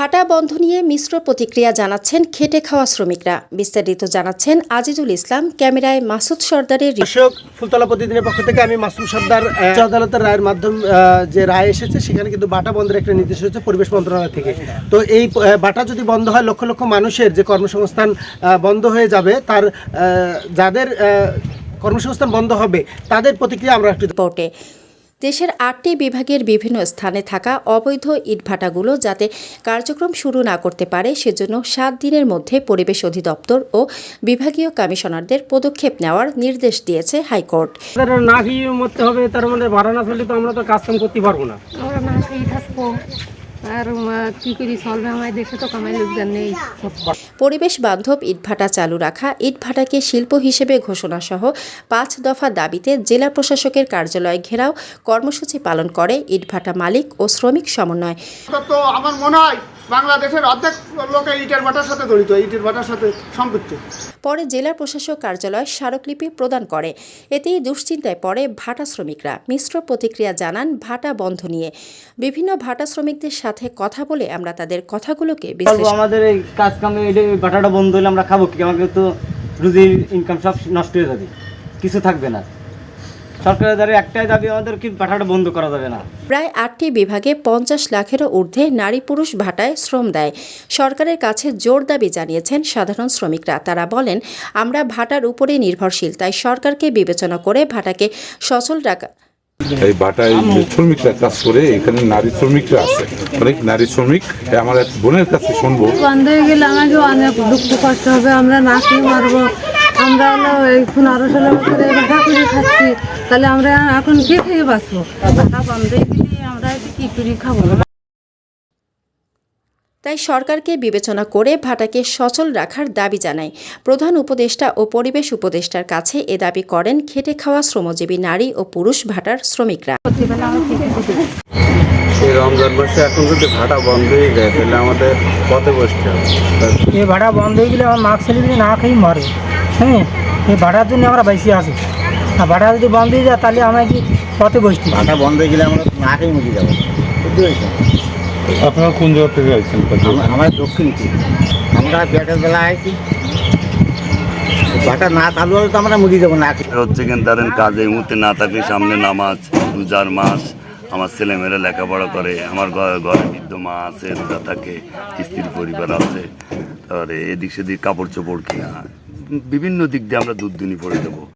ভাটা বন্ধ নিয়ে মিশ্র প্রতিক্রিয়া জানাচ্ছেন খেটে খাওয়া শ্রমিকরা। বিস্তারিত জানাচ্ছেন আজিজুল ইসলাম ক্যামেরায় মাসুদ সর্দারের। দর্শক ফুলতলা প্রতিদিনের পক্ষ থেকে আমি মাসুদ সর্দার আদালতের রায়ের মাধ্যম আহ, যে রায় এসেছে সেখানে কিন্তু বাটা বন্ধের একটা নির্দেশ হয়েছে পরিবেশ মন্ত্রণালয় থেকে। তো এই বাটা যদি বন্ধ হয় লক্ষ লক্ষ মানুষের যে কর্মসংস্থান বন্ধ হয়ে যাবে তার যাদের কর্মসংস্থান বন্ধ হবে তাদের প্রতিক্রিয়া আমরা একটু রিপোর্টে। দেশের আটটি বিভাগের বিভিন্ন স্থানে থাকা অবৈধ ইটভাটাগুলো যাতে কার্যক্রম শুরু না করতে পারে সেজন্য সাত দিনের মধ্যে পরিবেশ অধিদপ্তর ও বিভাগীয় কমিশনারদের পদক্ষেপ নেওয়ার নির্দেশ দিয়েছে হাইকোর্ট। না খেয়ে মরতে হবে তার মানে ভাড়া না চললে তো আমরা তো কাজ করতে পারব না। আমরা না খেয়ে থাকব। আর উম, কি করি চলবে আমার দেশে তো কামাই লোকজন নেই। পরিবেশ বান্ধব ইটভাটা চালু রাখা ইটভাটাকে শিল্প হিসেবে ঘোষণা সহ পাঁচ দফা দাবিতে জেলা প্রশাসকের কার্যালয় ঘেরাও কর্মসূচি পালন করে ইটভাটা মালিক ও শ্রমিক সমন্বয়। আমার মনে হয় বাংলাদেশের অর্ধেক লোকে ইটের ভাটার সাথে জড়িত ইটের ভাটার সাথে সম্পৃক্ত। পরে জেলা প্রশাসক কার্যালয় স্মারকলিপি প্রদান করে। এতেই দুশ্চিন্তায় পড়ে ভাটা শ্রমিকরা। মিশ্র প্রতিক্রিয়া জানান ভাটা বন্ধ নিয়ে। বিভিন্ন ভাটা শ্রমিকদের সাথে কথা বলে আমরা তাদের কথাগুলোকে আমাদের এই কাজ কামে এই বাটাটা বন্ধ হলে আমরা খাব কি? আমাকে তো রুজির ইনকাম সব নষ্ট হয়ে যাবে। কিছু থাকবে না। সরকারের দ্বারা একটাই দাবি আমাদের কি বাটাটা বন্ধ করা যাবে না? প্রায় আটটি বিভাগে পঞ্চাশ লাখেরও ঊর্ধ্বে নারী পুরুষ ভাটায় শ্রম দেয়। সরকারের কাছে জোর দাবি জানিয়েছেন সাধারণ শ্রমিকরা। তারা বলেন আমরা ভাটার উপরে নির্ভরশীল তাই সরকারকে বিবেচনা করে ভাটাকে সচল রাখা এই বাটায় শ্রমিকরা কাজ করে এখানে নারী শ্রমিকরা আছে। অনেক নারী শ্রমিক আমার এক বোনের কাছে শুনব। বন্ধ হয়ে গেলে আমাকে অনেক দুঃখ কষ্ট হবে আমরা না খেয়ে মারবো। আমরা হলো এই পনেরো ষোলো বছরে ভাষা করে খাচ্ছি তাহলে আমরা এখন কি খেয়ে বাঁচবো। হয়ে আমরা কি করে খাব। তাই সরকারকে বিবেচনা করে ভাটাকে সচল রাখার দাবি জানায়। প্রধান উপদেষ্টা ও পরিবেশ উপদেষ্টার কাছে এ দাবি করেন খেটে খাওয়া শ্রমজীবী নারী ও পুরুষ ভাটার শ্রমিকরা। এই রমজান মাসে এখন যদি ভাড়া বন্ধ হয়ে যায় তাহলে আমাদের পথে বসতে হবে। এই ভাড়া বন্ধ হয়ে গেলে আমার মাক ছেলেগুলি না খেয়ে মরে হ্যাঁ? এই ভাড়ার জন্য আমরা বেশি আসি আর ভাড়া যদি বন্ধ হয়ে যায় তাহলে আমরা কি পথে বসতে হবে। বাটা বন্ধ হয়ে গেলে আমরা না মুখে যাব। বুঝতে পেরেছেন? আপনারা কোন জায়গা থেকে আইছেন আমরা দক্ষিণ আমরা পেটের বেলা আইছি। বাটা না চালু হলে তো আমরা মুখে যাব না। হচ্ছে কিন্তু ধরেন কাজে মুহূর্তে না থাকলে সামনে নামাজ রোজার মাস। আমার ছেলেমেয়েরা লেখাপড়া করে আমার ঘরে বৃদ্ধ মা আছে রোজা থাকে স্ত্রীর পরিবার আছে। তারপরে এদিক সেদিক কাপড় চোপড় কিনা। বিভিন্ন দিক দিয়ে আমরা দুধ দিনই পড়ে দেবো